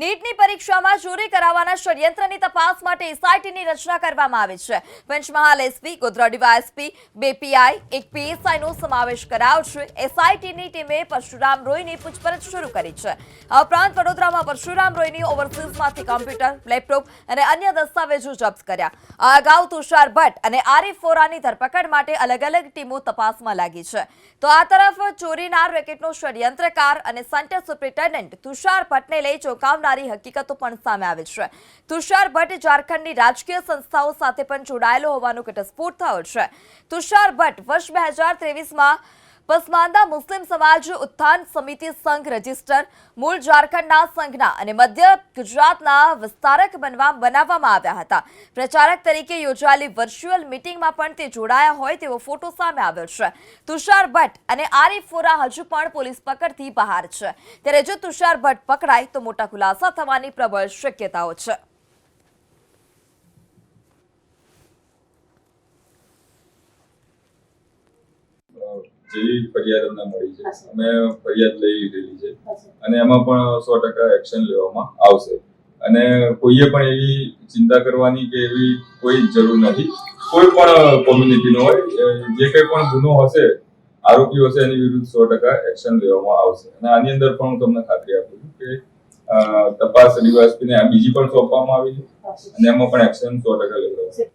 નીટની પરીક્ષામાં ચોરી કરાવવાના ષડયંત્રની તપાસ માટે એસઆઈટીની રચના કરવામાં આવી છે. પંચમહાલ એસપી ગોધરા ડીવાયએસપી બે પીઆઈ એક પીએસઆઈનો સમાવેશ કરાયો છે એસઆઈટીની ટીમે પરશુરામ રોયની પૂછપરછ શરૂ કરી છે. આ ઉપરાંત વડોદરામાં પરશુરામ રોયની ઓવરસીઝમાંથી કોમ્પ્યુટર, લેપટોપ અને અન્ય દસ્તાવેજો જપ્ત કર્યા. આ અગાઉ તુષાર ભટ્ટ અને આરિફ ફોરાની ધરપકડ માટે અલગ અલગ ટીમો તપાસમાં લાગી છે. તો આ તરફ ચોરીનાર રેકેટનો ષડયંત્રકાર અને સેન્ટર સુપ્રિન્ટેન્ડન્ટ તુષાર ભટ્ટને લઈ ચોંકાવનારી હકીકતો પણ સામે આવી છે. તુષાર ભટ્ટ ઝારખંડની રાજકીય સંસ્થાઓ સાથે પણ જોડાયેલો હોવાનો ઘટસ્ફોટ થયો છે. તુષાર ભટ્ટ વર્ષ બે હજાર ત્રેવીસમાં પસમાનદા મુસ્લિમ સમાજ ઉત્થાન સમિતિ સંઘ રજિસ્ટર, મૂળ ઝારખંડના સંઘના અને મધ્ય ગુજરાતના વિસ્તારક બનવા બનાવવામાં આવ્યા હતા. પ્રચારક તરીકે યોજાયેલી વર્ચ્યુઅલ મિટિંગમાં પણ તે જોડાયા હોય તેવો ફોટો સામે આવ્યો છે. તુષાર ભટ્ટ અને આરિફ ફોરા હજુ પણ પોલીસ પકડથી બહાર છે. ત્યારે જો તુષાર ભટ્ટ પકડાય તો મોટા ખુલાસા થવાની પ્રબળ શક્યતાઓ છે. જેવી ફરિયાદ અમને મળી છે. અમે ફરિયાદ લઈ લીધેલી છે. અને એમાં પણ સો ટકા એક્શન લેવામાં આવશે. અને કોઈએ પણ એવી ચિંતા કરવાની કે એવી કોઈ જરૂર નથી. કોઈ પણ કોમ્યુનિટીનો હોય જે કંઈ પણ ગુનો હશે આરોપી હશે એની વિરુદ્ધ સો ટકા એક્શન લેવામાં આવશે. અને આની અંદર પણ હું તમને ખાતરી આપું છું કે તપાસ ડીવાયસપીને આ બીજી પણ સોંપવામાં આવી છે. અને એમાં પણ એક્શન સો ટકા લેવામાં આવશે.